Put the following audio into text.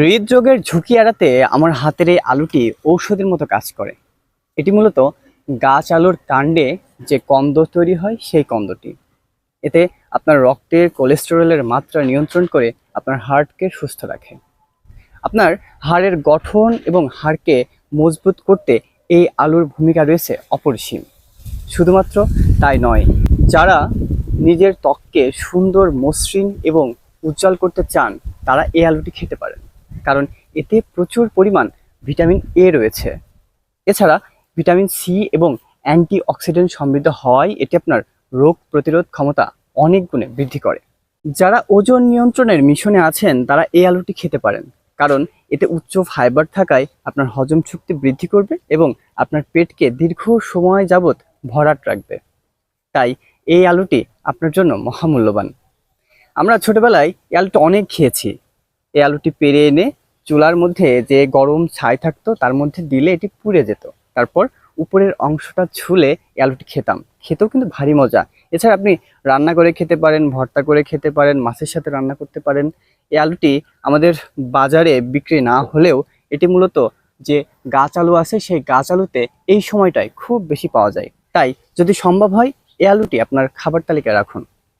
হৃদরোগের ঝুঁকি এড়াতে আমার হাতের এই আলুটি ঔষধের মতো কাজ করে। এটি মূলত গাছ আলুর কাণ্ডে যে কন্দ তৈরি হয়, সেই কন্দটি। এতে আপনার রক্তের কোলেস্টেরলের মাত্রা নিয়ন্ত্রণ করে আপনার হার্টকে সুস্থ রাখে। আপনার হাড়ের গঠন এবং হাড়কে মজবুত করতে এই আলুর ভূমিকা রয়েছে অপরিসীম। শুধুমাত্র তাই নয়, যারা নিজের ত্বককে সুন্দর মসৃণ এবং উজ্জ্বল করতে চান, তারা এই আলুটি খেতে পারেন। কারণ এতে প্রচুর পরিমাণ ভিটামিন এ রয়েছে। এছাড়া ভিটামিন সি এবং অ্যান্টি অক্সিডেন্ট সমৃদ্ধ হওয়ায় এটি আপনার রোগ প্রতিরোধ ক্ষমতা অনেক গুণে বৃদ্ধি করে। যারা ওজন নিয়ন্ত্রণের মিশনে আছেন, তারা এই আলুটি খেতে পারেন। কারণ এতে উচ্চ ফাইবার থাকায় আপনার হজম শক্তি বৃদ্ধি করবে এবং আপনার পেটকে দীর্ঘ সময় যাবৎ ভরাট রাখবে। তাই এই আলুটি আপনার জন্য মহামূল্যবান। আমরা ছোটবেলায় এই আলুটি অনেক খেয়েছি। এই আলুটি পেরে এনে চুলার মধ্যে যে গরম ছাই থাকতো, তার মধ্যে দিলে এটি পুড়ে যেত। তারপর উপরের অংশটা ছুলে এই আলুটি খেতাম। খেতেও কিন্তু ভারী মজা। এছাড়া আপনি রান্না করে খেতে পারেন, ভর্তা করে খেতে পারেন, মাছের সাথে রান্না করতে পারেন। এই আলুটি আমাদের বাজারে বিক্রি না হলেও এটি মূলত যে গাছ আলু আছে, সেই গাছ আলুতে এই সময়টায় খুব বেশি পাওয়া যায়। তাই যদি সম্ভব হয়, এই আলুটি আপনার খাবার তালিকায় রাখুন।